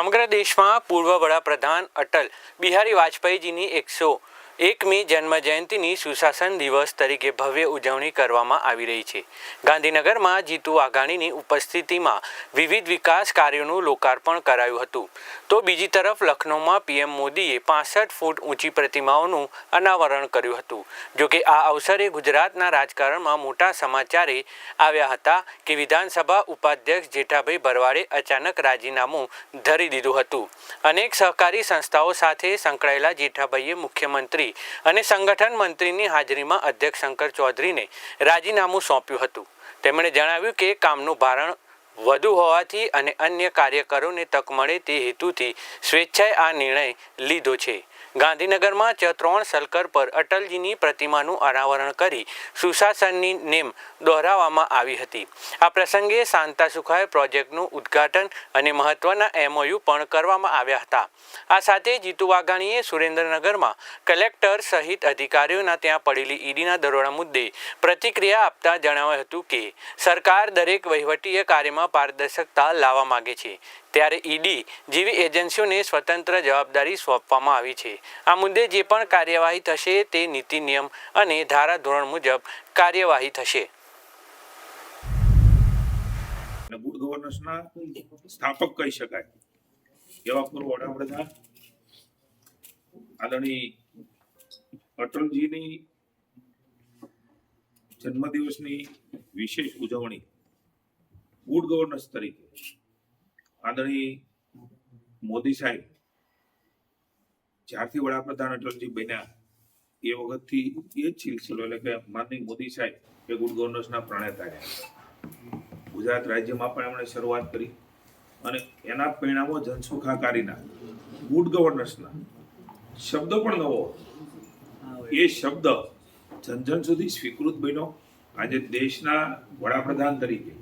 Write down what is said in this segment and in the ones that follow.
સમગ્ર દેશમાં પૂર્વ વડાપ્રધાન અટલ બિહારી વાજપેયીજીની એકસો એકમી જન્મ જયંતિની સુશાસન દિવસ તરીકે ભવ્ય ઉજવણી કરવામાં આવી રહી છે. ગાંધીનગરમાં જીતુ વાઘાણીની ઉપસ્થિતિમાં વિવિધ વિકાસ કાર્યોનું લોકાર્પણ કરાયું હતું. તો બીજી તરફ લખનૌમાં પીએમ મોદીએ પાસઠ ફૂટ ઊંચી પ્રતિમાઓનું અનાવરણ કર્યું હતું. જોકે આ અવસરે ગુજરાતના રાજકારણમાં મોટા સમાચારે આવ્યા હતા કે વિધાનસભા ઉપાધ્યક્ષ જેઠાભાઈ ભરવાડે અચાનક રાજીનામું ધરી દીધું હતું. અનેક સહકારી સંસ્થાઓ સાથે સંકળાયેલા જેઠાભાઈએ મુખ્યમંત્રી અને સંગઠન મંત્રીની હાજરીમાં અધ્યક્ષ શંકર ચૌધરીને રાજીનામું સોંપ્યું હતું. તેમણે જણાવ્યું કે કામનું ભારણ વધુ હોવાથી અને અન્ય કાર્યકરોને તક મળે તે હેતુથી સ્વેચ્છાએ આ નિર્ણય લીધો છે. ગાંધીનગરમાં ચ ત્રણ સલકર પર અટલજીની પ્રતિમાનું અનાવરણ કરી સુશાસનની નેમ દોહરાવવામાં આવી હતી. આ પ્રસંગે શાંતા સુખાય પ્રોજેક્ટનું ઉદ્ઘાટન અને મહત્વના એમઓયુ પણ કરવામાં આવ્યા હતા. આ સાથે જીતુ વાઘાણીએ સુરેન્દ્રનગરમાં કલેક્ટર સહિત અધિકારીઓના ત્યાં પડેલી ઈડીના દરોડા મુદ્દે પ્રતિક્રિયા આપતા જણાવ્યું હતું કે, સરકાર દરેક વહીવટીય કાર્યમાં પારદર્શકતા લાવવા માગે છે. ત્યારે ઈડી જેવી એજન્સીઓને સ્વતંત્ર જવાબદારી સોંપવામાં આવી છે. આ મુદ્દે જે પણ કાર્યવાહી થશે તે નીતિ નિયમ અને ધારાધોરણ મુજબ કાર્યવાહી થશે. ગુડ ગવર્નન્સના સ્થાપક કહી શકાય. એવા પૂર્વ વડાપ્રધાન આદરણીય અટલજીની જન્મદિવસની વિશેષ ઉજવણી ગુડ ગવર્નન્સ તરીકે આદરણીય મોદી સાહેબ જ્યારથી વડાપ્રધાન અટલજી બન્યા, એ વખતથી એ જ સિલસિલો એટલે કે માનની મોદી સાહેબ એ ગુડ ગવર્નન્સના પ્રણેતા ગુજરાત રાજ્યમાં પણ એમણે શરૂઆત કરી અને એના પરિણામો જનસુખાકારીના ગુડ ગવર્નન્સના શબ્દ પણ નવો. એ શબ્દ જન જન સુધી સ્વીકૃત બન્યો. આજે દેશના વડાપ્રધાન તરીકે.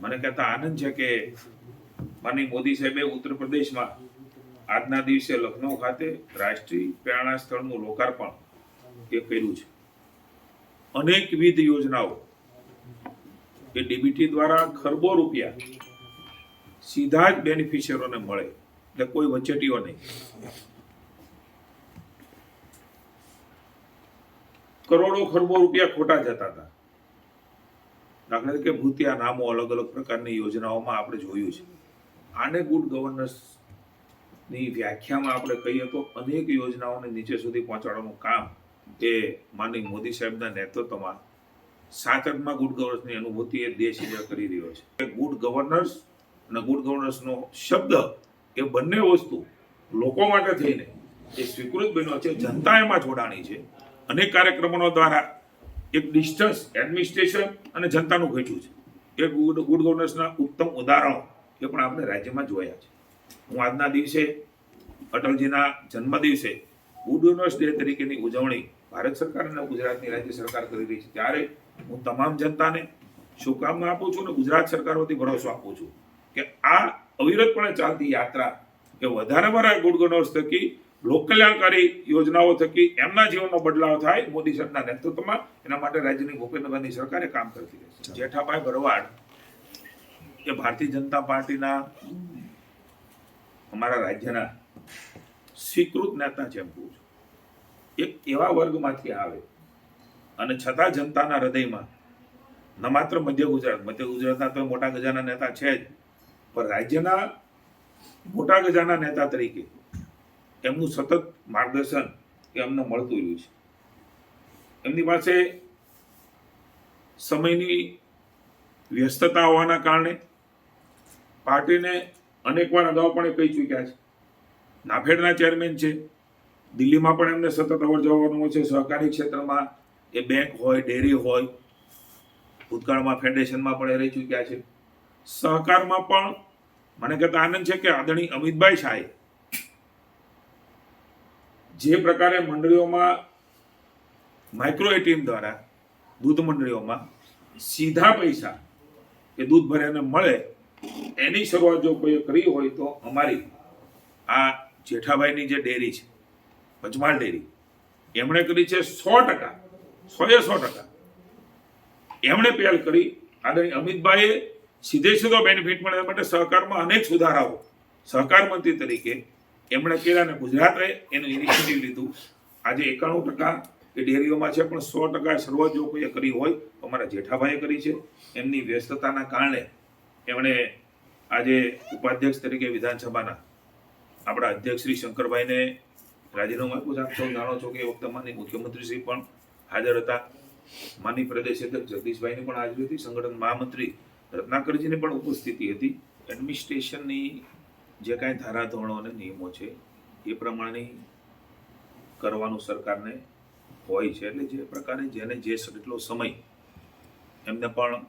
મને કહેતા આનંદ છે કે માની મોદી સાહેબે ઉત્તર પ્રદેશમાં આજના દિવસે લખનૌ ખાતે રાષ્ટ્રીય પ્રેરણા સ્થળનું લોકાર્પણ એ કર્યું છે. અનેકવિધ યોજનાઓ કે ડીબીટી દ્વારા ખરબો રૂપિયા સીધા જ બેનિફિશિયરોને મળે. એટલે કોઈ વચેટીઓ નહીં. કરોડો ખરબો રૂપિયા ખોટા જતા હતા. દાખલા તરીકે ભૂતિયા નામો અલગ અલગ પ્રકારની યોજનાઓમાં આપણે જોયું છે. આને ગુડ ગવર્નન્સ ની વ્યાખ્યામાં આપણે કહીએ તો અનેક યોજનાઓને નીચે સુધી પહોંચાડવાનું કામ એ માનનીય મોદી સાહેબના નેતૃત્વમાં સાતકમાં ગુડ ગવર્નન્સની અનુભૂતિ એ દેશ જે કરી રહ્યો છે. ગુડ ગવર્નન્સ અને ગુડ ગવર્નન્સનો શબ્દ એ બંને વસ્તુ લોકો માટે થઈને એ સ્વીકૃત બન્યો છે જનતા એમાં જોડાણી છે. અનેક કાર્યક્રમો દ્વારા એક ડિસ્ટન્સ એડમિનિસ્ટ્રેશન અને જનતાનું ઘટ્યું છે. એ ગુડ ગુડ ગવર્નન્સના ઉત્તમ ઉદાહરણો એ પણ આપણે રાજ્યમાં જોયા છે. હું આજના દિવસે, અટલજીના જન્મ દિવસે ગુડ ડે તરીકેની ઉજવણી ભારત સરકાર અને ગુજરાતની રાજ્ય સરકાર કરી રહી છે. ત્યારે હું તમામ જનતાને શુભકામના આપું છું અને ગુજરાત સરકાર વતી ભરોસો આપું છું કે આ અવિરતપણે ચાલતી યાત્રા કે વધારે વધારે ગુડ ગવર્નન્સ થકી, લોકકલ્યાણકારી યોજનાઓ થકી, એમના જીવનનો બદલાવ થાય મોદી સરના નેતૃત્વમાં, એના માટે રાજ્યની ભૂપેન્દ્રભાઈની સરકારે કામ કરતી રહેશે. જેઠાભાઈ ભરવાડ એ ભારતીય જનતા પાર્ટીના અમારા રાજ્યના સ્વીકૃત નેતા છે એમ કહું છું. એક એવા વર્ગમાંથી આવે અને છતાં જનતાના હૃદયમાં ન માત્ર મધ્ય ગુજરાત, મધ્ય ગુજરાતના તો મોટા ગજાના નેતા છે જ, પણ રાજ્યના મોટા ગજાના નેતા તરીકે એમનું સતત માર્ગદર્શન એ અમને મળતું રહ્યું છે. એમની પાસે સમયની વ્યસ્તતા હોવાના કારણે પાર્ટીને અનેકવાર અગાઉ પણ એ કહી ચૂક્યા છે. નાફેડના ચેરમેન છે. દિલ્હીમાં પણ એમને સતત અવર જવાનું છે. સહકારી ક્ષેત્રમાં એ બેંક હોય, ડેરી હોય, ભૂતકાળમાં ફેડરેશનમાં પણ એ રહી ચૂક્યા છે. સહકારમાં પણ મને કહેતા આનંદ છે કે આદરણીય અમિતભાઈ શાહે જે પ્રકારે મંડળીઓમાં માઇક્રો એટીએમ દ્વારા દૂધ મંડળીઓમાં સીધા પૈસા એ દૂધ ભર્યાને મળે એની શરૂઆત જો કોઈએ કરી હોય તો અમારી આ જેઠાભાઈની જે ડેરી છે, પંચમહાલ ડેરી, એમણે કરી છે સો ટકા, સોએ સો ટકા. એમણે પહેલ કરી આદરણીય અમિતભાઈએ સીધે સીધો બેનિફિટ મળે માટે સહકારમાં અનેક સુધારાઓ, સહકાર મંત્રી તરીકે એમણે કર્યા અને ગુજરાતે એનું ઇનિશિયેટિવ લીધું. આજે એકાણું ટકા એ ડેરીઓમાં છે, પણ સો ટકા શરૂઆત જો કોઈએ કરી હોય અમારા જેઠાભાઈએ કરી છે. એમની વ્યસ્તતાના કારણે એમણે આજે ઉપાધ્યક્ષ તરીકે વિધાનસભાના આપણા અધ્યક્ષ શ્રી શંકરભાઈને રાજીનામું આપ્યું છે. આપ સૌ જાણો છો કે એ વખતે માની મુખ્યમંત્રી શ્રી પણ હાજર હતા. માની પ્રદેશ અધ્યક્ષ જગદીશભાઈની પણ હાજરી હતી. સંગઠન મહામંત્રી રત્નાકરજીની પણ ઉપસ્થિતિ હતી. એડમિનિસ્ટ્રેશનની જે કાંઈ ધારાધોરણો અને નિયમો છે, એ પ્રમાણે કરવાનું સરકારને હોય છે. એટલે જે પ્રકારે જેને જે એટલો સમય એમને પણ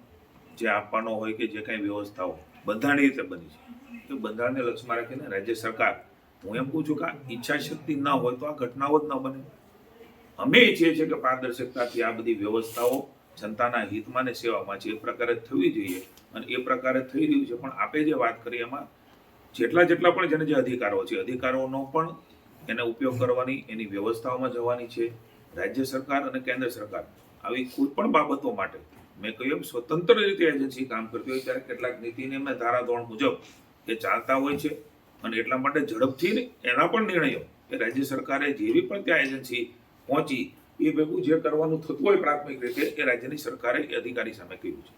જે આપવાનો હોય કે જે કાંઈ વ્યવસ્થાઓ બંધારણીય રીતે બની છે. તો બંધારણને લક્ષ્યમાં રાખીને રાજ્ય સરકાર, હું એમ કહું છું કે આ ઈચ્છા શક્તિ ન હોય તો આ ઘટનાઓ જ ન બને. અમે ઈચ્છીએ છીએ કે પારદર્શકતાથી આ બધી વ્યવસ્થાઓ જનતાના હિતમાં ને સેવામાં છે, એ પ્રકારે થવી જોઈએ. અને એ પ્રકારે થઈ રહ્યું છે, પણ આપે જે વાત કરી એમાં, જેટલા જેટલા પણ જેને જે અધિકારો છે, અધિકારોનો પણ એને ઉપયોગ કરવાની, એની વ્યવસ્થાઓમાં જવાની છે. રાજ્ય સરકાર અને કેન્દ્ર સરકાર, આવી કોઈ પણ બાબતો માટે મેં કહ્યું એમ, સ્વતંત્ર રીતે એજન્સી કામ કરતી હોય ત્યારે કેટલાક નીતિને મેં ધારાધોરણ મુજબ એ ચાલતા હોય છે. અને એટલા માટે ઝડપથી એના પણ નિર્ણયો કે રાજ્ય સરકારે જેવી પણ ત્યાં એજન્સી પહોંચી એ ભેગું જે કરવાનું થતું હોય પ્રાથમિક રીતે એ રાજ્યની સરકારે અધિકારી સામે કહ્યું છે.